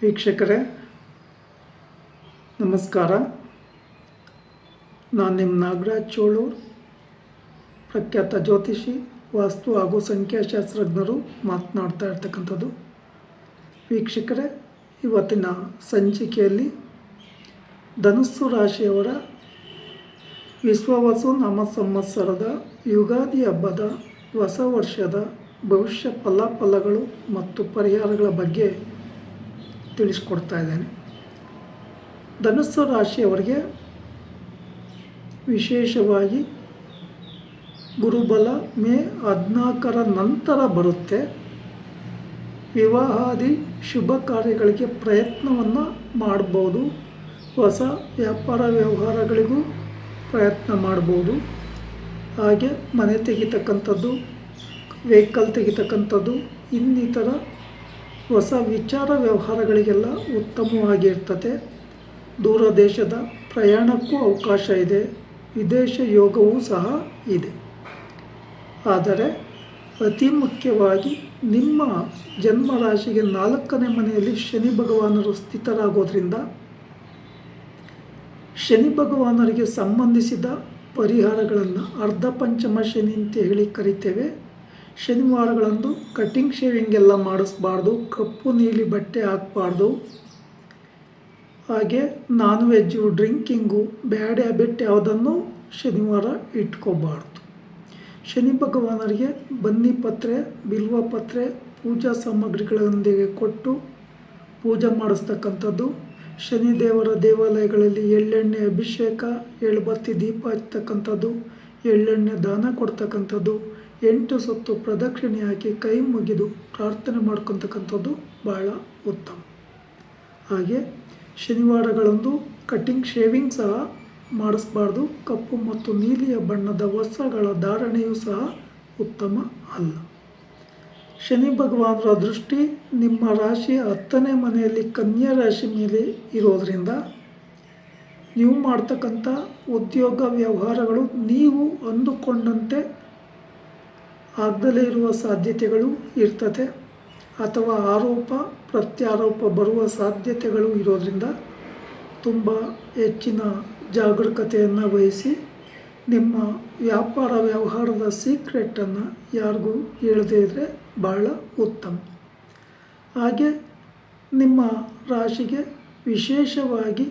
ವೀಕ್ಷಕರೇ, ನಮಸ್ಕಾರ. ನಾನು ನಿಮ್ಮ ನಾಗರಾಜ್ ಚೋಳೂರ್, ಪ್ರಖ್ಯಾತ ಜ್ಯೋತಿಷಿ, ವಾಸ್ತು ಹಾಗೂ ಸಂಖ್ಯಾಶಾಸ್ತ್ರಜ್ಞರು ಮಾತನಾಡ್ತಾ ಇರ್ತಕ್ಕಂಥದ್ದು. ವೀಕ್ಷಕರೇ, ಇವತ್ತಿನ ಸಂಚಿಕೆಯಲ್ಲಿ ಧನುಸ್ಸು ರಾಶಿಯವರ ವಿಶ್ವವಸು ನಾಮ ಸಂವತ್ಸರದ ಯುಗಾದಿ ಹಬ್ಬದ ಹೊಸ ವರ್ಷದ ಭವಿಷ್ಯ ಫಲಾಫಲಗಳು ಮತ್ತು ಪರಿಹಾರಗಳ ಬಗ್ಗೆ ತಿಳಿಸ್ಕೊಡ್ತಾ ಇದ್ದೇನೆ. ಧನುಸ್ಸು ರಾಶಿಯವರಿಗೆ ವಿಶೇಷವಾಗಿ ಗುರುಬಲ ಮೇ ಹದಿನಾಲ್ಕರ ನಂತರ ಬರುತ್ತೆ. ವಿವಾಹಾದಿ ಶುಭ ಕಾರ್ಯಗಳಿಗೆ ಪ್ರಯತ್ನವನ್ನು ಮಾಡ್ಬೋದು. ಹೊಸ ವ್ಯಾಪಾರ ವ್ಯವಹಾರಗಳಿಗೂ ಪ್ರಯತ್ನ ಮಾಡ್ಬೋದು. ಹಾಗೆ ಮನೆ ತೆಗಿತಕ್ಕಂಥದ್ದು, ವೆಹಿಕಲ್ ತೆಗಿತಕ್ಕಂಥದ್ದು, ಇನ್ನಿತರ ಹೊಸ ವಿಚಾರ ವ್ಯವಹಾರಗಳಿಗೆಲ್ಲ ಉತ್ತಮವಾಗಿರ್ತದೆ. ದೂರ ದೇಶದ ಪ್ರಯಾಣಕ್ಕೂ ಅವಕಾಶ ಇದೆ. ವಿದೇಶ ಯೋಗವೂ ಸಹ ಇದೆ. ಆದರೆ ಅತಿ ಮುಖ್ಯವಾಗಿ ನಿಮ್ಮ ಜನ್ಮ ರಾಶಿಗೆ ನಾಲ್ಕನೇ ಮನೆಯಲ್ಲಿ ಶನಿ ಭಗವಾನರು ಸ್ಥಿತರಾಗೋದ್ರಿಂದ ಶನಿ ಭಗವಾನರಿಗೆ ಸಂಬಂಧಿಸಿದ ಪರಿಹಾರಗಳನ್ನು ಅರ್ಧ ಪಂಚಮ ಶನಿ ಅಂತ ಹೇಳಿ ಕರಿತೇವೆ. ಶನಿವಾರಗಳಂದು ಕಟಿಂಗ್ ಶೇವಿಂಗ್ ಎಲ್ಲ ಮಾಡಿಸ್ಬಾರ್ದು, ಕಪ್ಪು ನೀಲಿ ಬಟ್ಟೆ ಹಾಕ್ಬಾರ್ದು. ಹಾಗೆ non veg drinking bad habit ಯಾವುದನ್ನು ಶನಿವಾರ ಇಟ್ಕೋಬಾರ್ದು. ಶನಿ ಭಗವಾನರಿಗೆ ಬನ್ನಿ ಪತ್ರೆ, ಬಿಲ್ವ ಪತ್ರೆ, ಪೂಜಾ ಸಾಮಗ್ರಿಗಳೊಂದಿಗೆ ಕೊಟ್ಟು ಪೂಜೆ ಮಾಡಿಸ್ತಕ್ಕಂಥದ್ದು. ಶನಿದೇವರ ದೇವಾಲಯಗಳಲ್ಲಿ ಎಳ್ಳೆಣ್ಣೆ ಅಭಿಷೇಕ, ಎಳ್ಬತ್ತಿ ದೀಪ ಹಚ್ತಕ್ಕಂಥದ್ದು ಎಳ್ಳೆಣ್ಣೆ ದಾನ ಕೊಡ್ತಕ್ಕಂಥದ್ದು. ಎಂಟು ಸುತ್ತು ಪ್ರದಕ್ಷಿಣೆ ಹಾಕಿ ಕೈ ಮುಗಿದು ಪ್ರಾರ್ಥನೆ ಮಾಡ್ಕೊತಕ್ಕಂಥದ್ದು ಬಹಳ ಉತ್ತಮ. ಹಾಗೆ ಶನಿವಾರಗಳಂದು ಕಟಿಂಗ್ ಶೇವಿಂಗ್ ಸಹ ಮಾಡಿಸ್ಬಾರ್ದು. ಕಪ್ಪು ಮತ್ತು ನೀಲಿಯ ಬಣ್ಣದ ವಸ್ತ್ರಗಳ ಧಾರಣೆಯೂ ಸಹ ಉತ್ತಮ ಅಲ್ಲ. ಶನಿ ಭಗವಾನರ ದೃಷ್ಟಿ ನಿಮ್ಮ ರಾಶಿ ಹತ್ತನೇ ಮನೆಯಲ್ಲಿ ಕನ್ಯಾ ರಾಶಿ ಮೇಲೆ ಇರೋದರಿಂದ ನೀವು ಮಾಡ್ತಕ್ಕಂಥ ಉದ್ಯೋಗ ವ್ಯವಹಾರಗಳು ನೀವು ಅಂದುಕೊಂಡಂತೆ ಆಗದಲೇ ಇರುವ ಸಾಧ್ಯತೆಗಳು ಇರ್ತದೆ ಅಥವಾ ಆರೋಪ, ಪ್ರತ್ಯಾರೋಪ ಬರುವ ಸಾಧ್ಯತೆಗಳು ಇರೋದರಿಂದ ತುಂಬ ಹೆಚ್ಚಿನ ಜಾಗರೂಕತೆಯನ್ನು ವಹಿಸಿ ನಿಮ್ಮ ವ್ಯಾಪಾರ ವ್ಯವಹಾರದ ಸೀಕ್ರೆಟನ್ನು ಯಾರಿಗೂ ಹೇಳದೇ ಇದ್ದರೆ ಭಾಳ ಉತ್ತಮ. ಹಾಗೆ ನಿಮ್ಮ ರಾಶಿಗೆ ವಿಶೇಷವಾಗಿ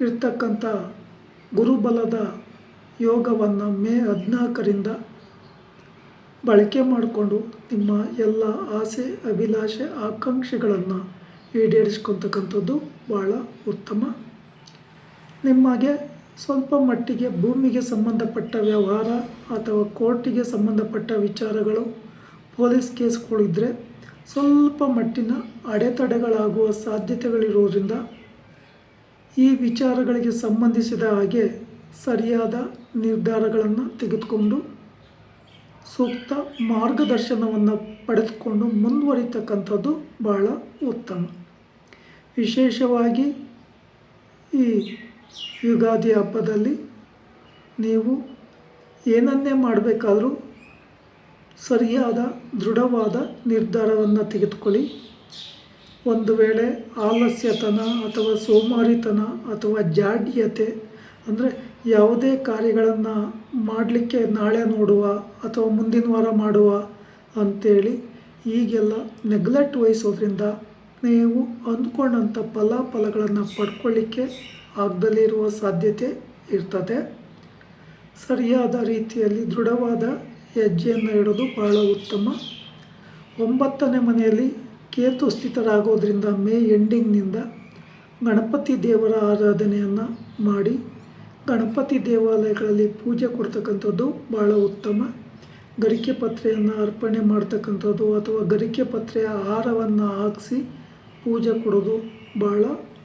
ಇರ್ತಕ್ಕಂಥ ಗುರುಬಲದ ಯೋಗವನ್ನು ಮೇ ಹದಿನಾಲ್ಕರಿಂದ ಬಳಕೆ ಮಾಡಿಕೊಂಡು ನಿಮ್ಮ ಎಲ್ಲ ಆಸೆ, ಅಭಿಲಾಷೆ, ಆಕಾಂಕ್ಷೆಗಳನ್ನು ಈಡೇರಿಸ್ಕೊತಕ್ಕಂಥದ್ದು ಭಾಳ ಉತ್ತಮ. ನಿಮಗೆ ಸ್ವಲ್ಪ ಮಟ್ಟಿಗೆ ಭೂಮಿಗೆ ಸಂಬಂಧಪಟ್ಟ ವ್ಯವಹಾರ ಅಥವಾ ಕೋರ್ಟಿಗೆ ಸಂಬಂಧಪಟ್ಟ ವಿಚಾರಗಳು, ಪೊಲೀಸ್ ಕೇಸ್ಗಳಿದ್ದರೆ ಸ್ವಲ್ಪ ಮಟ್ಟಿನ ಅಡೆತಡೆಗಳಾಗುವ ಸಾಧ್ಯತೆಗಳಿರೋದ್ರಿಂದ ಈ ವಿಚಾರಗಳಿಗೆ ಸಂಬಂಧಿಸಿದ ಹಾಗೆ ಸರಿಯಾದ ನಿರ್ಧಾರಗಳನ್ನು ತೆಗೆದುಕೊಂಡು ಸೂಕ್ತ ಮಾರ್ಗದರ್ಶನವನ್ನು ಪಡೆದುಕೊಂಡು ಮುಂದುವರಿತಕ್ಕಂಥದ್ದು ಬಹಳ ಉತ್ತಮ. ವಿಶೇಷವಾಗಿ ಈ ಯುಗಾದಿ ಹಬ್ಬದಲ್ಲಿ ನೀವು ಏನನ್ನೇ ಮಾಡಬೇಕಾದರೂ ಸರಿಯಾದ, ದೃಢವಾದ ನಿರ್ಧಾರವನ್ನು ತೆಗೆದುಕೊಳ್ಳಿ. ಒಂದು ವೇಳೆ ಆಲಸ್ಯತನ ಅಥವಾ ಸೋಮಾರಿತನ ಅಥವಾ ಜಾಡ್ಯತೆ ಅಂದರೆ ಯಾವುದೇ ಕಾರ್ಯಗಳನ್ನು ಮಾಡಲಿಕ್ಕೆ ನಾಳೆ ನೋಡುವ ಅಥವಾ ಮುಂದಿನ ವಾರ ಮಾಡುವ ಅಂತೇಳಿ ಈಗೆಲ್ಲ ನೆಗ್ಲೆಕ್ಟ್ ವಹಿಸೋದ್ರಿಂದ ನೀವು ಅಂದ್ಕೊಂಡಂಥ ಫಲಾಫಲಗಳನ್ನು ಪಡ್ಕೊಳ್ಳಿಕ್ಕೆ ಆಗದಲ್ಲೇ ಇರುವ ಸಾಧ್ಯತೆ ಇರ್ತದೆ. ಸರಿಯಾದ ರೀತಿಯಲ್ಲಿ ದೃಢವಾದ ಹೆಜ್ಜೆಯನ್ನು ಇಡೋದು ಬಹಳ ಉತ್ತಮ. ಒಂಬತ್ತನೇ ಮನೆಯಲ್ಲಿ ಕೇತು ಸ್ಥಿತರಾಗೋದ್ರಿಂದ ಮೇ ಎಂಡಿಂಗ್ನಿಂದ ಗಣಪತಿ ದೇವರ ಆರಾಧನೆಯನ್ನು ಮಾಡಿ ಗಣಪತಿ ದೇವಾಲಯಗಳಲ್ಲಿ ಪೂಜೆ ಕೊಡ್ತಕ್ಕಂಥದ್ದು ಭಾಳ ಉತ್ತಮ. ಗರಿಕೆ ಪತ್ರೆಯನ್ನು ಅರ್ಪಣೆ ಮಾಡ್ತಕ್ಕಂಥದ್ದು ಅಥವಾ ಗರಿಕೆ ಪತ್ರೆಯ ಆಹಾರವನ್ನು ಹಾಕಿಸಿ ಪೂಜೆ ಕೊಡೋದು ಭಾಳ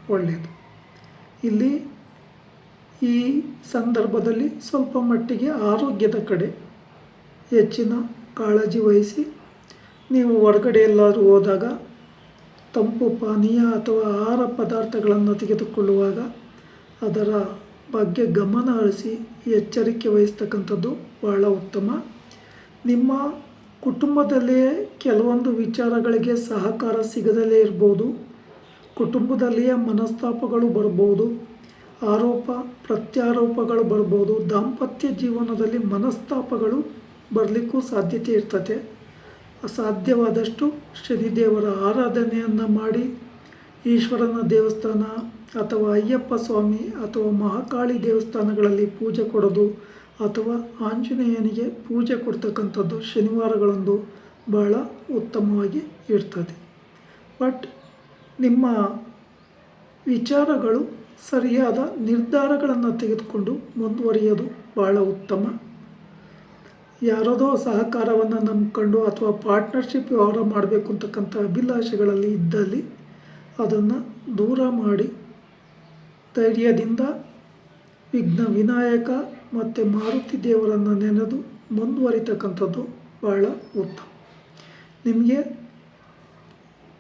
ಒಳ್ಳೆಯದು ಇಲ್ಲಿ ಈ ಸಂದರ್ಭದಲ್ಲಿ ಸ್ವಲ್ಪ ಮಟ್ಟಿಗೆ ಆರೋಗ್ಯದ ಕಡೆ ಹೆಚ್ಚಿನ ಕಾಳಜಿ ವಹಿಸಿ ನೀವು ಹೊರಗಡೆ ಎಲ್ಲಾದರೂ ಹೋದಾಗ ತಂಪು ಪಾನೀಯ ಅಥವಾ ಆಹಾರ ಪದಾರ್ಥಗಳನ್ನು ತೆಗೆದುಕೊಳ್ಳುವಾಗ ಅದರ ಬಗ್ಗೆ ಗಮನ ಹರಿಸಿ ಎಚ್ಚರಿಕೆ ವಹಿಸ್ತಕ್ಕಂಥದ್ದು ಬಹಳ ಉತ್ತಮ. ನಿಮ್ಮ ಕುಟುಂಬದಲ್ಲಿಯೇ ಕೆಲವೊಂದು ವಿಚಾರಗಳಿಗೆ ಸಹಕಾರ ಸಿಗದಲೇ ಇರ್ಬೋದು. ಕುಟುಂಬದಲ್ಲಿಯೇ ಮನಸ್ತಾಪಗಳು ಬರ್ಬೋದು. ಆರೋಪ, ಪ್ರತ್ಯಾರೋಪಗಳು ಬರ್ಬೋದು. ದಾಂಪತ್ಯ ಜೀವನದಲ್ಲಿ ಮನಸ್ತಾಪಗಳು ಬರಲಿಕ್ಕೂ ಸಾಧ್ಯತೆ ಇರ್ತದೆ. ಸಾಧ್ಯವಾದಷ್ಟು ಶನಿದೇವರ ಆರಾಧನೆಯನ್ನು ಮಾಡಿ ಈಶ್ವರನ ದೇವಸ್ಥಾನ ಅಥವಾ ಅಯ್ಯಪ್ಪ ಸ್ವಾಮಿ ಅಥವಾ ಮಹಾಕಾಳಿ ದೇವಸ್ಥಾನಗಳಲ್ಲಿ ಪೂಜೆ ಕೊಡೋದು ಅಥವಾ ಆಂಜನೇಯನಿಗೆ ಪೂಜೆ ಕೊಡ್ತಕ್ಕಂಥದ್ದು ಶನಿವಾರಗಳಂದು ಬಹಳ ಉತ್ತಮವಾಗಿ ಇರ್ತದೆ. ಬಟ್ ನಿಮ್ಮ ವಿಚಾರಗಳು ಸರಿಯಾದ ನಿರ್ಧಾರಗಳನ್ನು ತೆಗೆದುಕೊಂಡು ಮುಂದುವರಿಯೋದು ಭಾಳ ಉತ್ತಮ. ಯಾರದೋ ಸಹಕಾರವನ್ನು ನಂಬಿಕೊಂಡು ಅಥವಾ ಪಾರ್ಟ್ನರ್ಶಿಪ್ ವ್ಯವಹಾರ ಮಾಡಬೇಕು ಅಂತಕ್ಕಂಥ ಅಭಿಲಾಷೆಗಳಲ್ಲಿ ಇದ್ದಲ್ಲಿ ಅದನ್ನು ದೂರ ಮಾಡಿ ಧೈರ್ಯದಿಂದ ವಿಘ್ನ ವಿನಾಯಕ ಮತ್ತು ಮಾರುತಿ ದೇವರನ್ನು ನೆನೆದು ಮುಂದುವರಿತಕ್ಕಂಥದ್ದು ಬಹಳ ಉತ್ತಮ. ನಿಮಗೆ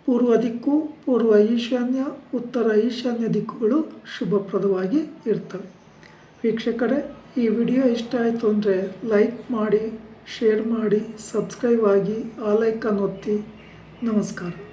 ಪೂರ್ವ ದಿಕ್ಕು, ಪೂರ್ವ ಈಶಾನ್ಯ, ಉತ್ತರ ಈಶಾನ್ಯ ದಿಕ್ಕುಗಳು ಶುಭಪ್ರದವಾಗಿ ಇರ್ತವೆ. ವೀಕ್ಷಕರೇ, ಈ ವಿಡಿಯೋ ಇಷ್ಟ ಆಯಿತು ಅಂದರೆ ಲೈಕ್ ಮಾಡಿ, ಶೇರ್ ಮಾಡಿ, ಸಬ್ಸ್ಕ್ರೈಬ್ ಆಗಿ, ಆ ಲೈಕನ್ನು ಒತ್ತಿ. ನಮಸ್ಕಾರ.